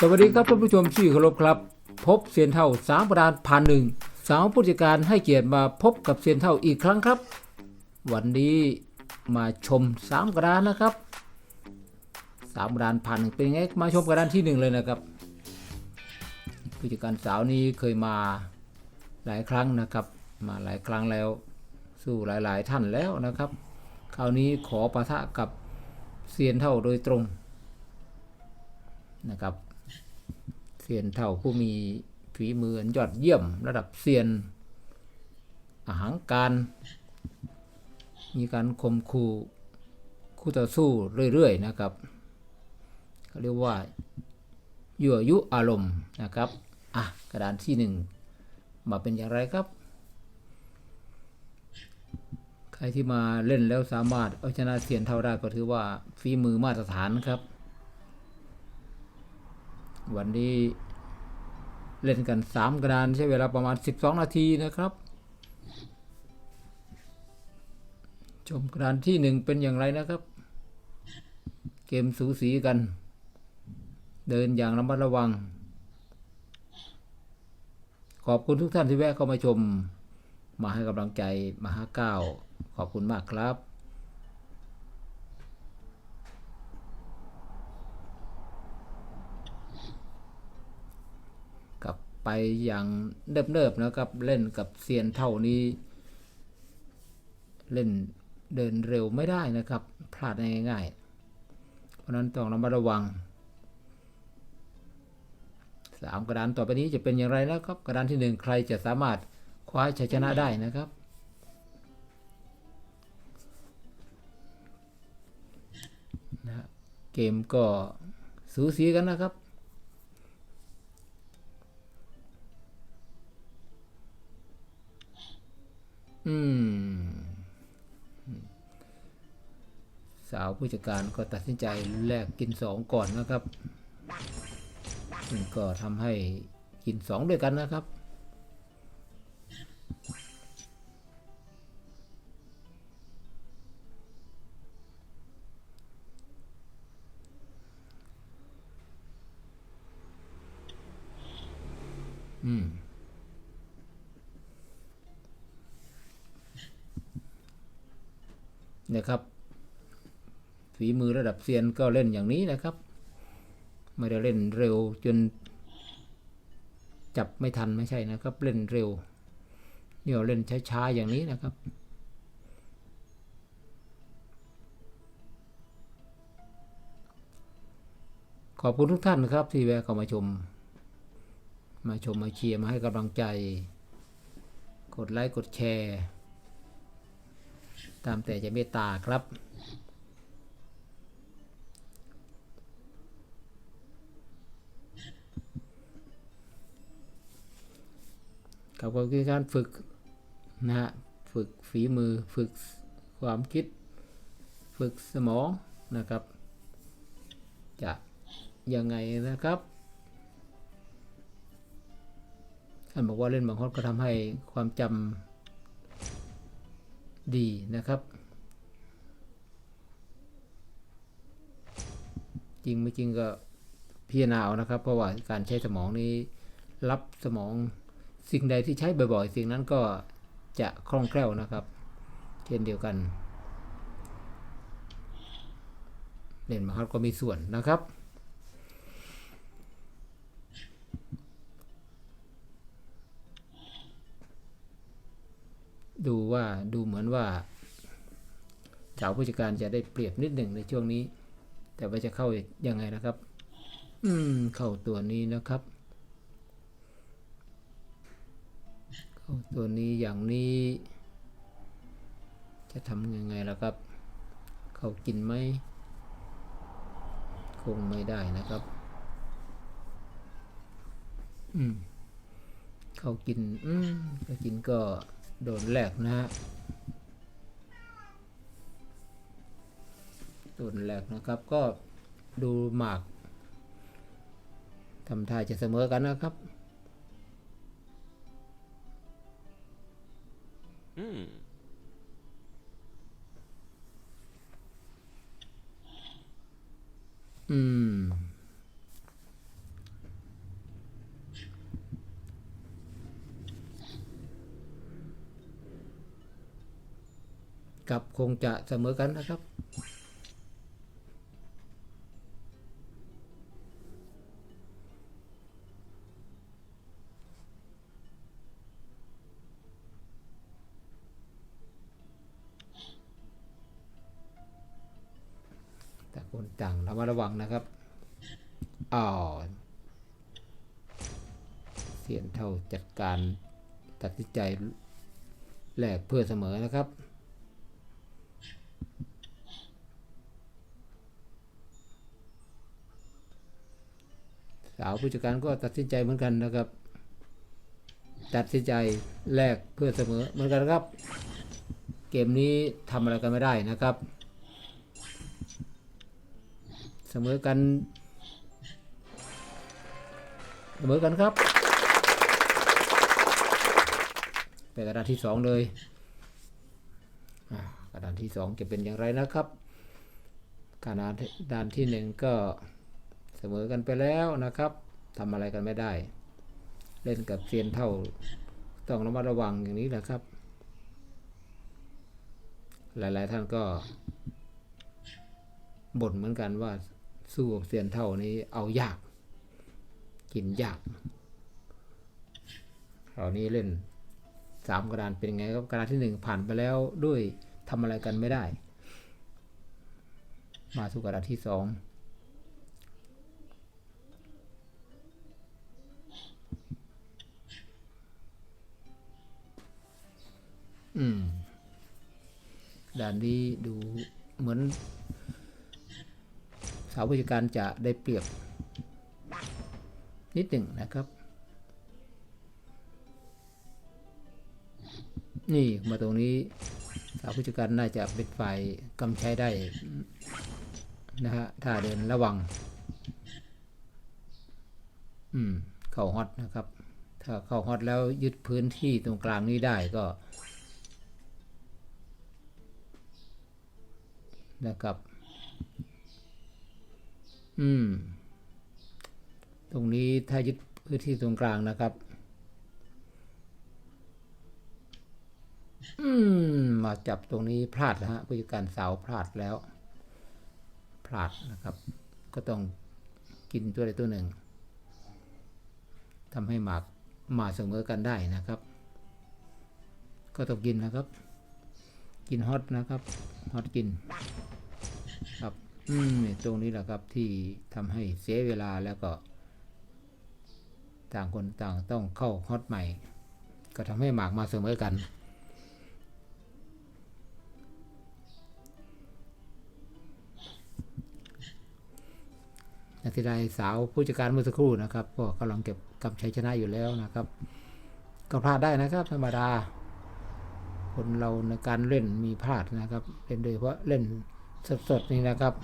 สวัสดีครับท่านผู้ชมที่เคารพครับ พบเซียนเท่าสามประดานผ่านหนึ่งสาวผู้จัดการให้เกียรติมาพบกับเซียนเท่าอีกครั้งครับ วันนี้มาชมสามกระดานนะครับสามกระดานผ่านหนึ่งเป็นไงมาชมกระดานที่หนึ่งเลยนะครับผู้จัดการสาวนี้เคยมาหลายครั้งนะครับ มาหลายครั้งแล้วสู้หลาย ๆ ท่านแล้วนะครับ คราวนี้ขอปะทะกับเซียนเท่าโดยตรงนะครับ เซียนเท่าผู้มีฝีมืออันยอดเยี่ยมระดับเซียน อาหารการ มีการข่มขู่คู่ต่อสู้เรื่อยๆนะครับเขาเรียกว่ายั่วยุอารมณ์นะครับอะกระดานที่หนึ่งมาเป็นอย่างไรครับ ใครที่มาเล่นแล้วสามารถเอาชนะเซียนเท่าได้ก็ถือว่าฝีมือมาตรฐานครับ วันนี้เล่นกัน 3 กระดานใช้เวลาประมาณ 12 นาทีนะครับ ชมกระดานที่ 1 เป็นอย่างไรนะครับ เกมสูสีกัน เดินอย่างระมัดระวัง ขอบคุณทุกท่านที่แวะเข้ามาชม มาให้กำลังใจมาหาก้าขอบคุณมากครับ กลับ ไปอย่างเนิบๆนะครับ เล่นกับเซียนเท่านี้ เล่นเดินเร็วไม่ได้นะครับ พลาดง่ายๆ เพราะนั้นต้องระมัดระวังสามกระดานต่อไปนี้จะเป็นอย่างไรนะครับ กระดานที่หนึ่งใครจะสามารถคว้าชัยชนะได้นะครับนะเกมก็สูสีกันนะครับ ผู้จัดการก็ตัดสินใจแลกกินสองก่อนนะครับซึ่งก็ทำให้กินสองด้วยกันนะครับ อืมนะครับ ฝีมือระดับเซียนก็เล่นอย่างนี้นะครับ ไม่ได้เล่นเร็วจน จับไม่ทันไม่ใช่นะครับ เล่นเร็วเนี่ยเล่นช้าๆอย่างนี้นะครับ ขอบคุณทุกท่านนะครับที่แวะเข้ามาชม มาชมมาเชียร์มาให้กำลังใจ กดไลค์กดแชร์ ตามแต่จะเมตตาครับ กับก็คือการฝึกนะฮะฝึกฝีมือฝึกความคิด ฝึกสมองนะครับ จะยังไงนะครับท่านบอกว่าเล่นบางคนก็ทำให้ความจำดีนะครับ จริงไม่จริงก็พิจารณาเอานะครับ เพราะว่าการใช้สมองนี้รับสมอง สิ่งใดที่ใช้บ่อยๆ สิ่งนั้นก็จะคล่องแคล่วนะครับ เช่นเดียวกันเล่นมาครับก็มีส่วนนะครับ ดูว่าดูเหมือนว่าสาวผู้จัดการจะได้เปรียบนิดหนึ่งในช่วงนี้ แต่ว่าจะเข้ายังไงนะครับ อืม เข้าตัวนี้นะครับ ตัวนี้อย่างนี้ จะทำยังไงล่ะครับ เขากินไหมคงไม่ได้นะครับ อืม เขากิน อืมเขากินก็โดนแหลกนะฮะโดนแหลกนะครับ ก็ดูหมากทำท่าจะเสมอกันนะครับ กับคงจะเสมอกันนะครับ แต่คนต่างระมัดระวังนะครับอ้าวเสียนเท่าจัดการตัดสินใจแหลกเพื่อเสมอนะครับ สาวผู้จัดการก็ตัดสินใจเหมือนกันนะครับ ตัดสินใจแลกเพื่อเสมอเหมือนกันครับ เกมนี้ทำอะไรกันไม่ได้นะครับ เสมอกันเสมอกันครับไปกระดานที่สองเลยกระดานที่สองจะเป็นอย่างไรนะครับกระดานดานที่หนึ่งก็ มอกันไปแล้วนะครับทำอะไรกันไม่ได้ เล่นกับเซียนเท่าต้องระมัดระวังอย่างนี้แหละครับ หลายๆท่านก็บ่นเหมือนกันว่าสู้กับเซียนเท่านี้เอายาก กินยากคราวนี้เล่นสามกระดานเป็นไงครับกระดานที่หนึ่งผ่านไปแล้วด้วยทำอะไรกันไม่ได้ มาสู่กระดานที่สอง อืม ด่านนี้ดูเหมือน สาวผู้จัดการจะได้เปรียบ นิดหนึ่งนะครับ นี่มาตรงนี้ สาวผู้จัดการน่าจะเป็นฝ่ายกำใชัยได้ นะฮะถ้าเดินระวัง อืม เข้าฮอตนะครับ ถ้าเข้าฮอตแล้วยึดพื้นที่ตรงกลางนี้ได้ก็ นะครับ อืม ตรงนี้ถ้ายึดพื้นที่ตรงกลางนะครับ อืม มาจับตรงนี้พลาดนะฮะผู้จัดการเสาพลาดแล้ว พลาดนะครับ ก็ต้องกินตัวใดตัวหนึ่งทำให้หมากมาเสมอกันได้นะครับ ก็ต้องกินนะครับ กินฮอตนะครับ ฮอตกิน อืมตรงนี้แหละครับที่ทำให้เสียเวลาแล้วก็ ต่างคนต่างต้องเข้าฮอตใหม่ ก็ทำให้หมากมาเสมอกันนาทีใดสาวผู้จัดการเมื่อสักครู่นะครับ ก็กำลังเก็บกำชัยชนะอยู่แล้วนะครับ ก็พลาดได้นะครับธรรมดา คนเราในการเล่นมีพลาดนะครับเล่นโดยเฉพาะเล่น สดๆนี่นะครับ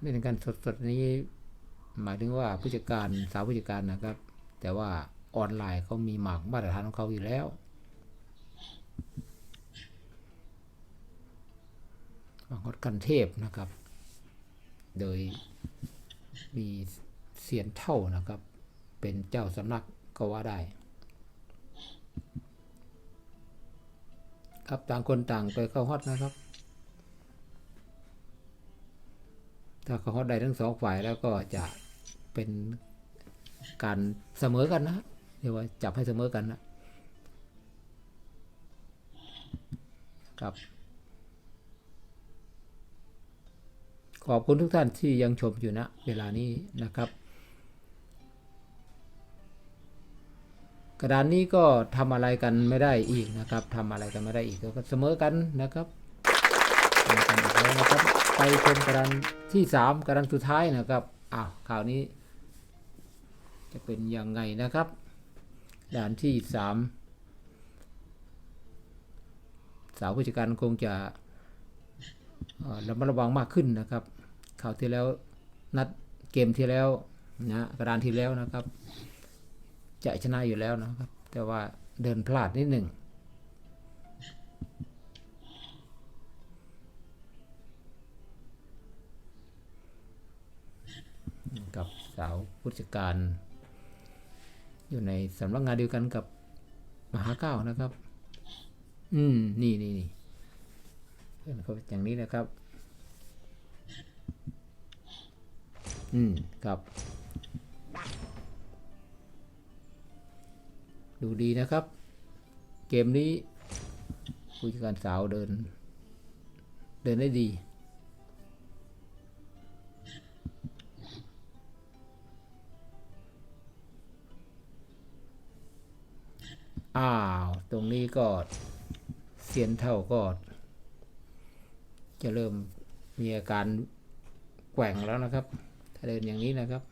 เล่นกันสดๆนี้ หมายถึงว่าผู้จัดการสาวผู้จัดการนะครับ แต่ว่าออนไลน์เขามีหมากมาตรฐานของเขาอยู่แล้วหมากฮอดกันเทพนะครับ โดยมีเสียนเท่านะครับ เป็นเจ้าสำนักก็ว่าได้ ครับต่างคนต่างไปเข้าฮอตนะครับ ถ้าเข้าฮอตได้ทั้งสองฝ่ายแล้วก็จะเป็นการเสมอกันนะเรียกว่าจับให้เสมอกันนะครับ ขอบคุณทุกท่านที่ยังชมอยู่นะ เวลานี้นะครับ กระดานนี้ก็ทำอะไรกันไม่ได้อีกนะครับทำอะไรกันไม่ได้อีกก็เสมอกันนะครับกันกแล้วนะครับ ไปชมกระดานที่สามกระดานสุดท้ายนะครับอ้าวข่าวนี้ จะเป็นยังไงนะครับด่านที่สามสาวผู้จัดการคงจะระมัดระวังมากขึ้นนะครับข่าวที่แล้วนัดเกมที่แล้วนะกระดานที่แล้วนะครับ จะชนะอยู่แล้วนะครับ แต่ว่าเดินพลาดนิดหนึ่งกับสาวผู้จัดการ อยู่ในสำนักงานเดียวกันกับมหาเก้านะครับ อืม นี่นี่นี่เพื่อนเขาอย่างนี้นะครับ อืม ครับ ดูดีนะครับ เกมนี้ผู้จัดการสาวเดิน เดินได้ดี อ้าว ตรงนี้ก็เสียนเท่าก็จะเริ่มมีอาการแกว่งแล้วนะครับ ถ้าเดินอย่างนี้นะครับ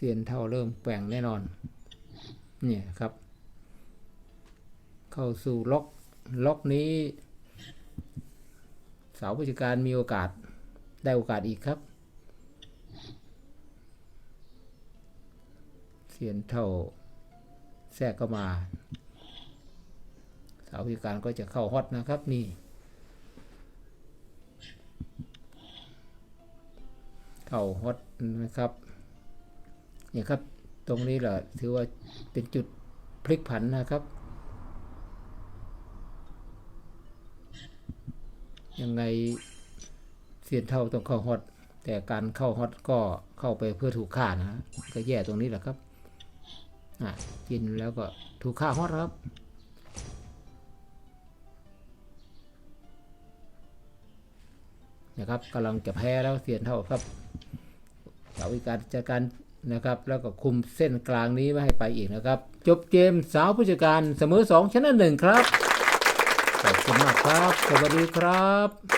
เสียนเท่าเริ่มแกว่งแน่นอน เนี่ยครับ เข้าสู่ล็อก ล็อกนี้สาวผู้จัดการมีโอกาสได้โอกาสอีกครับเสียนเท่าแทรกเข้ามา สาวผู้จัดการก็จะเข้าฮอตนะครับนี่ เข้าฮอตนะครับ เนี่ยครับ ตรงนี้แหละถือว่าเป็นจุดพลิกผันนะครับ ยังไงเสียนเท่าต้องเข้าฮอตแต่การเข้าฮอตก็เข้าไปเพื่อถูกฆ่านะฮะก็แย่ตรงนี้แหละครับอะกินแล้วก็ถูกฆ่าฮอตครับนะครับกำลังจะแพ้แล้วเสียนเท่าครับสาววิการจัดการ นะครับ แล้วก็คุมเส้นกลางนี้ไม่ให้ไปอีกนะครับ จบเกมสาวผู้จัดการเสมอสองชนะหนึ่งครับขอบคุณมากครับ สวัสดีครับ